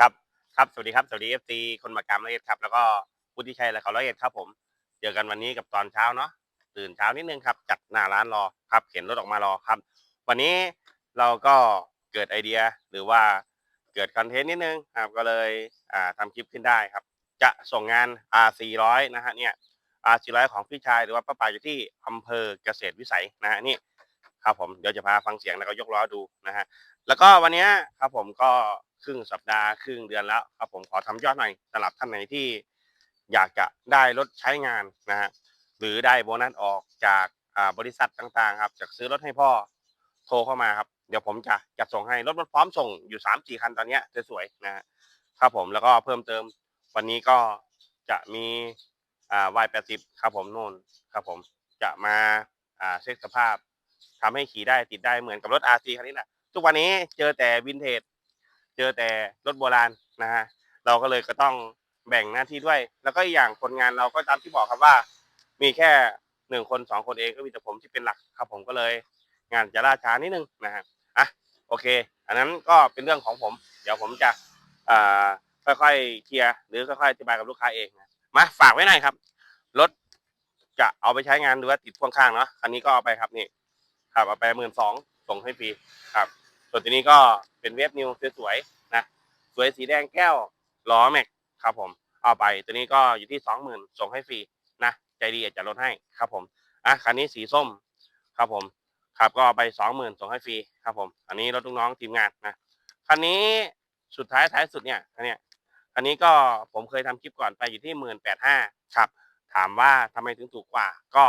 ครับ ครับ สวัสดีครับ สวัสดีเอฟซีคนมากรรมละเอียดครับ แล้วก็พุทธิชัยและเขาละเอียดครับผม เจอกันวันนี้กับตอนเช้าเนาะ ตื่นเช้านิดนึงครับ จัดหน้าร้านรอครับ เข็นรถออกมารอครับ วันนี้เราก็เกิดไอเดียหรือว่าเกิดคอนเทนต์นิดนึงครับ ก็เลยอ่าทำคลิปขึ้นได้ครับ จะส่งงาน R400 นะฮะเนี่ย R400 ของพี่ชายหรือว่าป้าป่าอยู่ที่อำเภอเกษตรวิสัยนะฮะนี่ ครับผมเดี๋ยวจะพาฟังเสียงแล้วก็ยกล้อดูนะฮะแล้วก็วันนี้ครับผมก็ครึ่งสัปดาห์ครึ่งเดือนแล้วครับผมขอทำยอดหน่อยสำหรับท่านไหนที่อยากจะได้รถใช้งานนะฮะหรือได้โบนัสออกจากบริษัทต่างๆ ครับจากซื้อรถให้พ่อโทรเข้ามาครับเดี๋ยวผมจะจัดส่งให้รถมันพร้อมส่งอยู่สามสี่คันตอนนี้สวยๆนะฮะครับผมแล้วก็เพิ่มเติมวันนี้ก็จะมีอ่า Y80 ครับผมโน่นครับผมจะมาอ่าเช็คสภาพ ทำให้ขี่ได้ติดได้เหมือนกับรถ RC คันนี้แหละทุกวันนี้เจอแต่วินเทจเจอแต่รถโบราณนะฮะเราก็เลยก็ต้องแบ่งหน้าที่ด้วย แล้วก็อีกอย่างคนงานเราก็ตามที่บอกครับว่า มีแค่หนึ่งคนสองคนเองก็มีแต่ผมที่เป็นหลักครับผมก็เลย งานจะล่าช้านิดนึงนะฮะอะโอเค อันนั้นก็เป็นเรื่องของผม เดี๋ยวผมจะค่อยๆเคลียร์หรือค่อยๆอธิบายกับลูกค้าเองนะมาฝากไว้หน่อยครับรถจะเอาไปใช้งานหรือว่าติดพ่วงข้างเนาะคันนี้ก็เอาไปครับนี่ ครับเอาไปหมื่นสองส่งให้ฟรีครับ ส่วนตัวนี้ก็เป็นเวฟนิวสวยๆนะสวยสีแดงแก้วล้อแม็กครับผมเอาไปตัวนี้ก็อยู่ที่สองหมื่นส่งให้ฟรีนะใจดีจะลดให้ครับผมอะคันนี้สีส้มครับผมครับก็เอาไปสองหมื่นส่งให้ฟรีครับผม อันนี้รถลูกน้องทีมงานนะคันนี้สุดท้ายท้ายสุดเนี่ยคันเนี้ยคันนี้ก็ผมเคยทำคลิปก่อนไปอยู่ที่หมื่นแปดห้าครับ ถามว่าทำไมถึงถูกกว่า ก็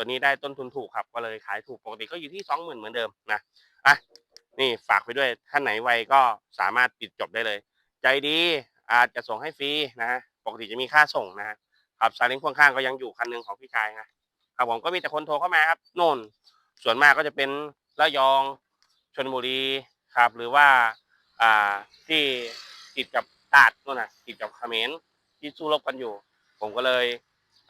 ตัวนี้ได้ต้นทุนถูกครับก็เลยขายถูกปกติก็อยู่ที่สองหมื่นเหมือนเดิมนะอะนี่ฝากไปด้วยท่านไหนไวก็สามารถปิดจบได้เลย ใจดีอาจจะส่งให้ฟรีนะฮะปกติจะมีค่าส่งนะครับซาเล้งพ่วงข้างก็ยังอยู่คันหนึ่งของพี่ชายนะครับผมก็มีแต่คนโทรเข้ามาครับโน่น ส่วนมากก็จะเป็นระยองชนบุรีครับ หรือว่าอ่าที่ติดกับตาดนู่นนะติดกับเขมรที่สู้รบกันอยู่ ผมก็เลย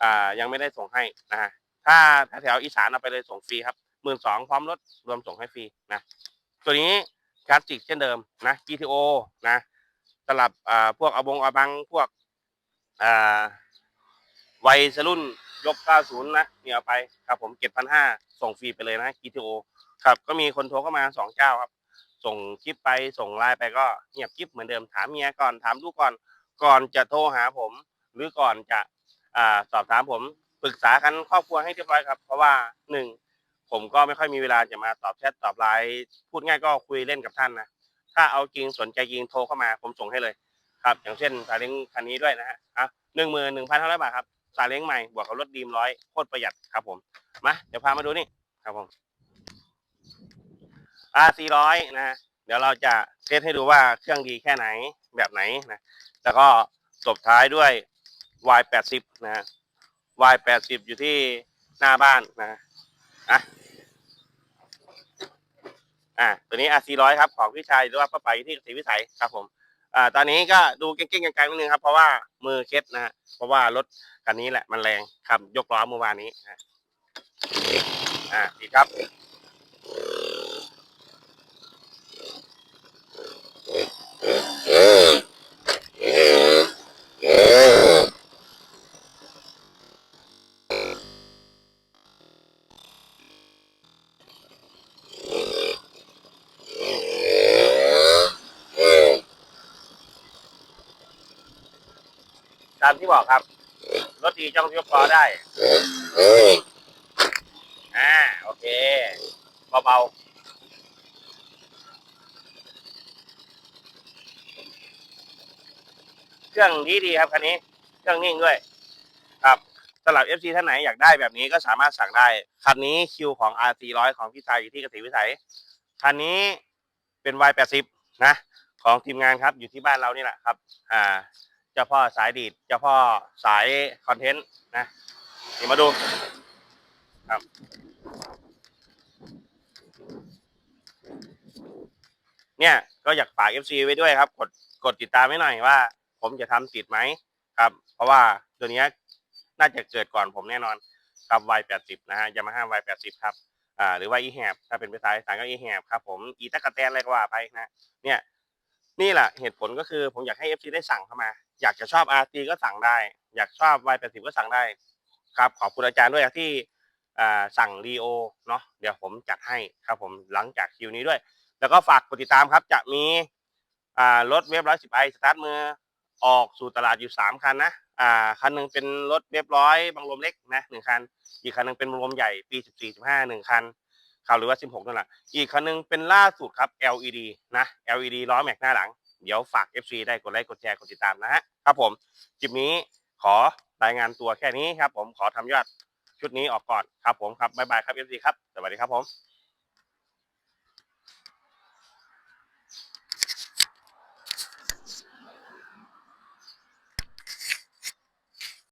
อ่ายังไม่ได้ส่งให้นะฮะ ถ้าแถวอีสานเอาไปเลยส่งฟรีครับหมื่นสองพร้อมรถรวมส่งให้ฟรีนะตัวนี้คลาสสิกเช่นเดิมนะ GTO นะสลับอ่าพวกอาบงอบังพวกอ่าวัยรุ่นยก 90 นะเนี่ยเอาไปครับผม7,500ส่งฟรีไปเลยนะ GTO ครับก็มีคนโทรเข้ามาสองเจ้าครับ ส่งคลิปไปส่งไลน์ไปก็เงียบคลิปเหมือนเดิมถามเมียก่อนถามลูกก่อน ก่อนจะโทรหาผม หรือก่อนจะอ่าสอบถามผม ปรึกษากันครอบครัวให้เรียบร้อยครับ เพราะว่าหนึ่งผมก็ไม่ค่อยมีเวลาจะมาตอบแชทตอบไลน์พูดง่ายก็คุยเล่นกับท่านนะถ้าเอาจริงสนใจจริงโทรเข้ามาผมส่งให้เลยครับ อย่างเช่นซาเล้งคันนี้ด้วยนะฮะอะหนึ่งหมื่นหนึ่งพันห้าร้อยบาทครับซาเล้งใหม่บวกกับรถดีมร้อยโคตรประหยัดครับผมมาเดี๋ยวพามาดูนี่ครับผม R 4 0 0นะฮะเดี๋ยวเราจะเทสให้ดูว่าเครื่องดีแค่ไหนแบบไหนนะแล้วก็จบท้ายด้วย Y 8 วายแปดสิบอยู่ที่หน้าบ้านนะอะอะตัวนี้อาซีร้อยครับ ของพี่ชายหรือว่าป้าไปที่ศรีวิสัยครับผมอ่าตอนนี้ก็ดูเก่งๆกันๆนิดนึงครับ เพราะว่ามือเคล็ดนะฮะเพราะว่ารถคันนี้แหละมันแรงครับ ยกล้อเมื่อวานนี้นะอ่าดีครับ ตามที่บอกครับ รถดีจ้องยกล้อได้ อ่า โอเค เบาๆเครื่องดีดีครับคันนี้ เครื่องนิ่งด้วย ครับสำหรับ FC ท่านไหนอยากได้แบบนี้ก็สามารถสั่งได้ คันนี้คิวของ R 4 0 0ของพี่ชายอยู่ที่เกษตรวิสัย คันนี้เป็น Y 8 0นะ ของทีมงานครับอยู่ที่บ้านเรานี่แหละครับ อ่า เจ้าพ่อสายดีดเจ้าพ่อสายคอนเทนต์นะนี่มาดูครับเนี่ยก็อยากฝาก FC ไว้ด้วยครับ กดกดติดตามไว้หน่อยว่า ผมจะทำติดไหมครับ เพราะว่าตัวนี้น่าจะเกิดก่อนผมแน่นอนครับ Y80 นะฮะยามาฮ่า Y80 ครับอ่าหรือว่า e h a b ถ้าเป็นภาษาอีสานก็ e h a b ครับผมอีตะกะแตนอะไรก็ว่าไปนะเนี่ยนี่แหละเหตุผลก็คือผมอยากให้ FC ได้สั่งเข้ามา อยากจะชอบ RT ก็สั่งได้ อยากชอบ Y80 ก็สั่งได้ครับขอบคุณอาจารย์ด้วยที่สั่งรีโอเนาะเดี๋ยวผมจัดให้ครับผมหลังจากคิวนี้ด้วย แล้วก็ฝากกดติดตามครับ จะมีรถเว็บร้อยสิบไอสตาร์ทมือออกสู่ตลาดอยู่สามคันนะอ่าคันหนึ่งเป็นรถเว็บร้อยบังลมเล็กนะหนึ่งคัน อีกคันหนึ่งเป็นบังลมใหญ่ปีสิบสี่สิบห้าหนึ่งคันข่าวหรือว่าสิบหกนั่นแหละอีกคันหนึ่งเป็นล่าสุดครับ LED นะ LED ล้อแม็กหน้าหลัง เดี๋ยวฝาก FC ได้กดไลค์กดแชร์กดติดตามนะฮะครับผมคลิปนี้ขอรายงานตัวแค่นี้ครับผมขอทำยอดชุดนี้ออกก่อนครับผมครับบ๊ายบายครับ FC ครับสวัสดีครับผม